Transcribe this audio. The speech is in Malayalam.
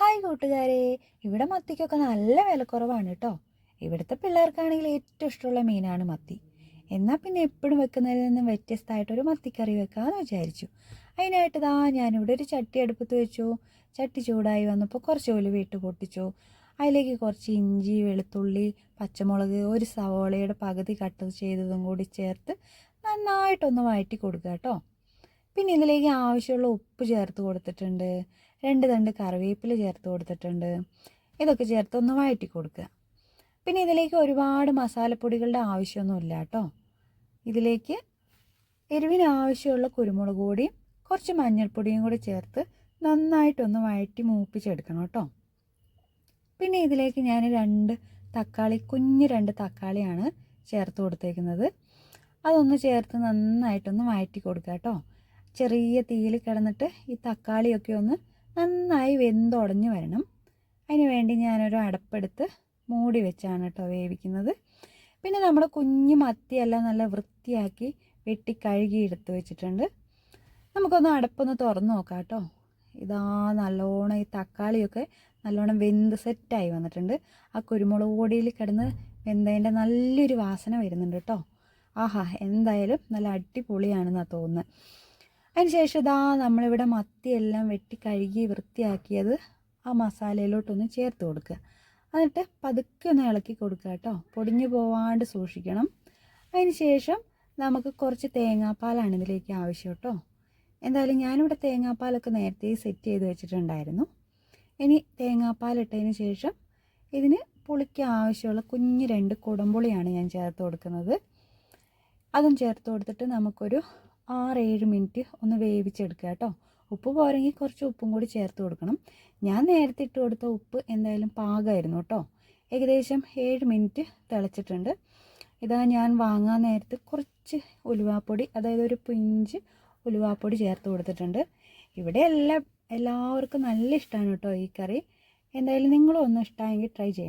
ഹായ് കൂട്ടുകാരെ. ഇവിടെ മത്തിക്കൊക്കെ നല്ല വിലക്കുറവാണ് കേട്ടോ ഇവിടുത്തെ പിള്ളേർക്കാണെങ്കിൽ ഏറ്റവും ഇഷ്ടമുള്ള മീനാണ് മത്തി. എന്നാൽ പിന്നെ എപ്പോഴും വെക്കുന്നതിൽ നിന്നും വ്യത്യസ്തമായിട്ടൊരു മത്തിക്കറി വെക്കാമെന്ന് വിചാരിച്ചു. അതിനായിട്ട് ദാ ഞാനിവിടെ ഒരു ചട്ടി അടുപ്പത്ത് വെച്ചു. ചട്ടി ചൂടായി വന്നപ്പോൾ കുറച്ച് ഉലുവ ഇട്ട് പൊട്ടിച്ചു. അതിലേക്ക് കുറച്ച് ഇഞ്ചി വെളുത്തുള്ളി പച്ചമുളക് ഒരു സവോളയുടെ പകുതി കട്ട് ചെയ്തതും കൂടി ചേർത്ത് നന്നായിട്ടൊന്ന് വഴറ്റി കൊടുക്കുക കേട്ടോ പിന്നെ ഇതിലേക്ക് ആവശ്യമുള്ള ഉപ്പ് ചേർത്ത് കൊടുത്തിട്ടുണ്ട്. രണ്ട് തണ്ട് കറിവേപ്പില ചേർത്ത് കൊടുത്തിട്ടുണ്ട്. ഇതൊക്കെ ചേർത്ത് ഒന്ന് വഴറ്റി കൊടുക്കുക. പിന്നെ ഇതിലേക്ക് ഒരുപാട് മസാലപ്പൊടികളുടെ ആവശ്യമൊന്നുമില്ല കേട്ടോ. ഇതിലേക്ക് എരിവിന് ആവശ്യമുള്ള കുരുമുളക് പൊടിയും കുറച്ച് മഞ്ഞൾപ്പൊടിയും കൂടി ചേർത്ത് നന്നായിട്ടൊന്ന് വഴറ്റി മൂപ്പിച്ചെടുക്കണം കേട്ടോ. പിന്നെ ഇതിലേക്ക് ഞാൻ രണ്ട് തക്കാളി കുഞ്ഞ് രണ്ട് തക്കാളിയാണ് ചേർത്ത് കൊടുത്തേക്കുന്നത്. അതൊന്ന് ചേർത്ത് നന്നായിട്ടൊന്ന് വഴറ്റി കൊടുക്കുക കേട്ടോ. ചെറിയ തീയിൽ കിടന്നിട്ട് ഈ തക്കാളിയൊക്കെ ഒന്ന് നന്നായി വെന്തുടഞ്ഞ് വരണം. അതിന് വേണ്ടി ഞാനൊരു അടപ്പെടുത്ത് മൂടി വെച്ചാണ് കേട്ടോ വേവിക്കുന്നത്. പിന്നെ നമ്മൾ കുഞ്ഞു മത്തിയെല്ലാം നല്ല വൃത്തിയാക്കി വെട്ടി കഴുകി എടുത്ത് വെച്ചിട്ടുണ്ട്. നമുക്കൊന്ന് അടപ്പൊന്ന് തുറന്ന് നോക്കാം കേട്ടോ. ഇതാ നല്ലോണം ഈ തക്കാളിയൊക്കെ നല്ലോണം വെന്ത് സെറ്റായി വന്നിട്ടുണ്ട്. ആ കുരുമുളക് പൊടിയിൽ കിടന്ന് വെന്തതിന്റെ നല്ലൊരു വാസന വരുന്നുണ്ട് കേട്ടോ. ആഹാ എന്തായാലും നല്ല അടിപൊളിയാണെന്നാണ് തോന്നുന്നത് അതിനുശേഷം ഇതാ നമ്മളിവിടെ മത്തിയെല്ലാം വെട്ടി കഴുകി വൃത്തിയാക്കിയത് ആ മസാലയിലോട്ടൊന്ന് ചേർത്ത് കൊടുക്കുക. എന്നിട്ട് പതുക്കെ ഒന്ന് ഇളക്കി കൊടുക്കുക കേട്ടോ. പൊടിഞ്ഞു പോവാണ്ട് സൂക്ഷിക്കണം. ശേഷം നമുക്ക് കുറച്ച് തേങ്ങാപ്പാലാണ് ഇതിലേക്ക് ആവശ്യം കേട്ടോ. എന്തായാലും ഞാനിവിടെ തേങ്ങാപ്പാലൊക്കെ നേരത്തെ സെറ്റ് ചെയ്ത് വെച്ചിട്ടുണ്ടായിരുന്നു. ഇനി തേങ്ങാപ്പാലിട്ടതിന് ശേഷം ഇതിന് പുളിക്ക് ആവശ്യമുള്ള കുഞ്ഞ് രണ്ട് കുടംപുളിയാണ് ഞാൻ ചേർത്ത് കൊടുക്കുന്നത്. അതും ചേർത്ത് കൊടുത്തിട്ട് നമുക്കൊരു ആറ് ഏഴ് മിനിറ്റ് ഒന്ന് വേവിച്ചെടുക്കുക കേട്ടോ. ഉപ്പ് പോരെങ്കിൽ കുറച്ച് ഉപ്പും കൂടി ചേർത്ത് കൊടുക്കണം. ഞാൻ നേരത്തെ ഇട്ട് കൊടുത്ത ഉപ്പ് എന്തായാലും പാകമായിരുന്നു കേട്ടോ. ഏകദേശം ഏഴ് മിനിറ്റ് തിളച്ചിട്ടുണ്ട്. ഇതാ ഞാൻ വാങ്ങാൻ നേരത്ത് കുറച്ച് ഉലുവാപ്പൊടി അതായത് ഒരു പിഞ്ച് ഉലുവാപ്പൊടി ചേർത്ത് കൊടുത്തിട്ടുണ്ട്. ഇവിടെ എല്ലാം എല്ലാവർക്കും നല്ല ഇഷ്ടമാണ് കേട്ടോ ഈ കറി. എന്തായാലും നിങ്ങളും ഒന്ന് ഇഷ്ടമായെങ്കിൽ ട്രൈ ചെയ്യണം.